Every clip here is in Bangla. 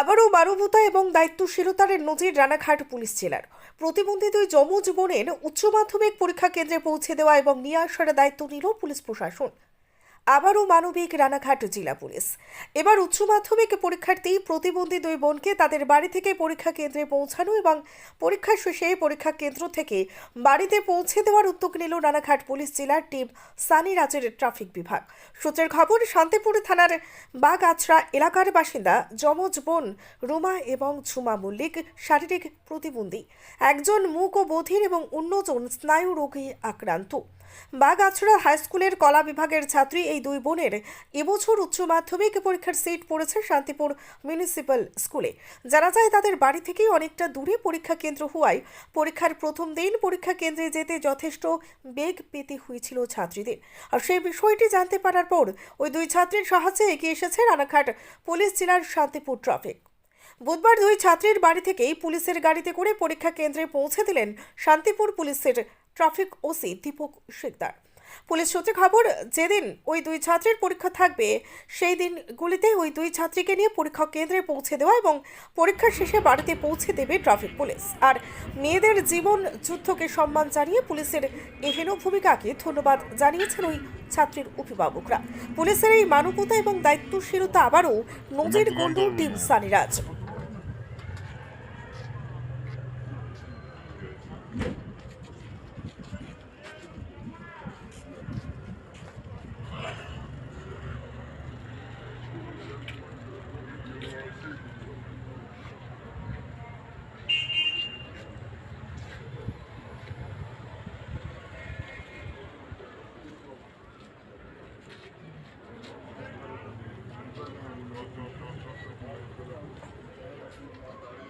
আবারও মানবতা এবং দায়িত্বশীলতার নজির রানাঘাট পুলিশ জেলার। প্রতিবন্ধী দুই যমজ বোনের উচ্চ মাধ্যমিক পরীক্ষা কেন্দ্রে পৌঁছে দেওয়া এবং নিয়ে আসার দায়িত্ব নিল পুলিশ প্রশাসন। আবারও মানবিক রানাঘাট জেলা পুলিশ। এবার উচ্চ মাধ্যমিক পরীক্ষার্থী প্রতিবন্ধী দুই বোনকে তাদের বাড়ি থেকে পরীক্ষা কেন্দ্রে পৌঁছানো এবং পরীক্ষা শেষে পরীক্ষা কেন্দ্র থেকে বাড়িতে পৌঁছে দেওয়ার উদ্যোগ নিল রানাঘাট পুলিশ জেলার টিম সানি রাজের ট্রাফিক বিভাগ। সূত্রের খবর, শান্তিপুর থানার বাগআছড়া এলাকার বাসিন্দা যমজ বোন রুমা এবং ঝুমা মল্লিক শারীরিক প্রতিবন্ধী। একজন মুখ ও বধির এবং অন্যজন স্নায়ু রোগে আক্রান্ত। বাগআছড়া হাই স্কুলের কলা বিভাগের ছাত্রী এই দুই বোনের এবছর উচ্চ মাধ্যমিক পরীক্ষার সিট পড়েছে শান্তিপুর মিউনিসিপ্যাল স্কুলে। জানা যায়, তাদের বাড়ি থেকেই অনেকটা দূরে পরীক্ষা কেন্দ্র হওয়ায় পরীক্ষার প্রথম দিন পরীক্ষা কেন্দ্রে যেতে যথেষ্ট বেগ পেতে হয়েছিল ছাত্রীদের। আর সেই বিষয়টি জানতে পারার পর ওই দুই ছাত্রীর সাহায্যে এগিয়ে এসেছে রানাঘাট পুলিশ জেলার শান্তিপুর ট্রাফিক। বুধবার দুই ছাত্রীর বাড়ি থেকেই পুলিশের গাড়িতে করে পরীক্ষা কেন্দ্রে পৌঁছে দিলেন শান্তিপুর পুলিশের traffic OC Dipak Sikdar police সূত্রে খবর যেদিন ওই দুই ছাত্রীর পরীক্ষা থাকবে সেই দিনগুলিতে ওই দুই ছাত্রীকে নিয়ে পরীক্ষা কেন্দ্রে পৌঁছে দেওয়া এবং পরীক্ষা শেষে বাড়িতে পৌঁছে দেবে ট্রাফিক পুলিশ। আর মেয়েদের জীবন যুদ্ধকে সম্মান জানিয়ে পুলিশের এহেন ভূমিকাকে ধন্যবাদ জানিয়েছেন ওই ছাত্রীর অভিভাবকরা। পুলিশের এই মানবতা এবং দায়িত্বশীলতা আবারও নজির গড়ল টিম সানিরাজ।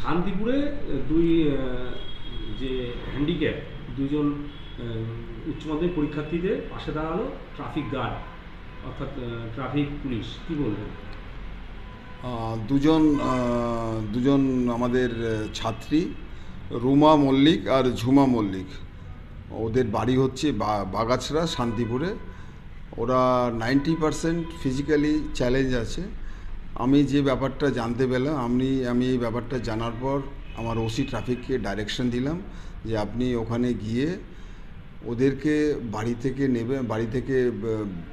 শান্তিপুরে দুই যে হ্যান্ডিক্যাপ দুজন উচ্চ মাধ্যমিক পরীক্ষার্থীদের পাশে দাঁড়াল ট্রাফিক গার্ড অর্থাৎ ট্রাফিক পুলিশ কি বলবেন? দুজন দুজন আমাদের ছাত্রী রুমা মল্লিক আর ঝুমা মল্লিক। ওদের বাড়ি হচ্ছে বাগাছড়া শান্তিপুরে। ওরা নাইনটি পারসেন্ট ফিজিক্যালি চ্যালেঞ্জ আছে। আমি যে ব্যাপারটা জানতে পেলাম, আমি আমি এই ব্যাপারটা জানার পর আমার ওসি ট্রাফিককে ডাইরেকশন দিলাম যে আপনি ওখানে গিয়ে ওদেরকে বাড়ি থেকে নেবে, বাড়ি থেকে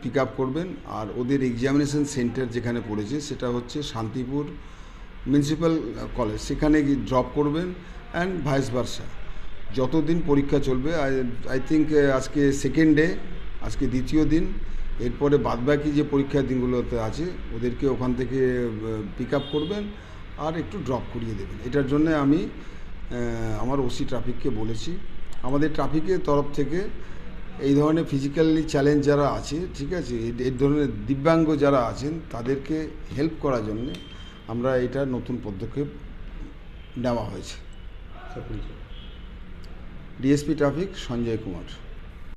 পিক আপ করবেন। আর ওদের এক্সামিনেশন সেন্টার যেখানে পড়েছে সেটা হচ্ছে শান্তিপুর মিউনিসিপ্যাল কলেজ সেখানে গিয়ে ড্রপ করবেন অ্যান্ড ভাইস ভার্সা যতদিন পরীক্ষা চলবে আই থিঙ্ক আজকে সেকেন্ড ডে আজকে দ্বিতীয় দিন। এরপরে বাদবাকি যে পরীক্ষার দিনগুলোতে আছে ওদেরকে ওখান থেকে পিক আপ করবেন আর একটু ড্রপ করিয়ে দেবেন। এটার জন্য আমি আমার ওসি ট্রাফিককে বলেছি। আমাদের ট্রাফিকের তরফ থেকে এই ধরনের ফিজিক্যালি চ্যালেঞ্জ যারা আছে ঠিক আছে এই- ধরনের দিব্যাঙ্গ যারা আছেন তাদেরকে হেল্প করার জন্যে আমরা এটা নতুন পদক্ষেপ নেওয়া হয়েছে। DSP traffic Sanjay Kumar.